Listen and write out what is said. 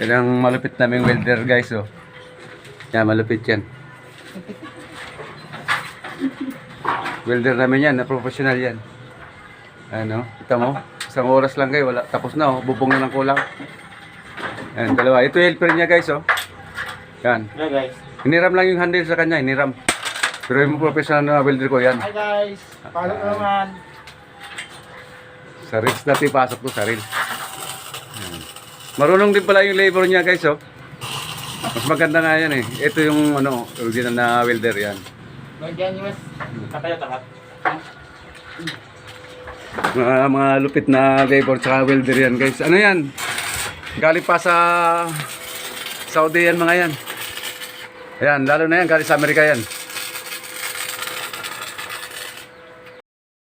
Yan ang malupit naming welder guys oh. Yan, malupit yan. welder namin yan, na professional yan. Ano, kita mo? Isang oras lang kayo, wala. Tapos na oh, bubong na ng kulang. Yan, dalawa. Ito helper niya guys oh. Yan. Yeah guys. Hiniram lang yung handle sa kanya, hiniram. Pero yung professional na welder ko yan. Hi guys. Na naman. Sa reels natin pasok ko sa reels. Marunong din pala yung labor niya guys oh. Mas maganda nga yan eh. Ito yung ano, original na welder yan. Nandiyan yung mas. Katayo takat. Mga, mga lupit na labor tsaka welder yan guys. Ano yan? Galing pa sa Saudi yan mga yan. Ayan, lalo na yan, galing sa Amerika yan.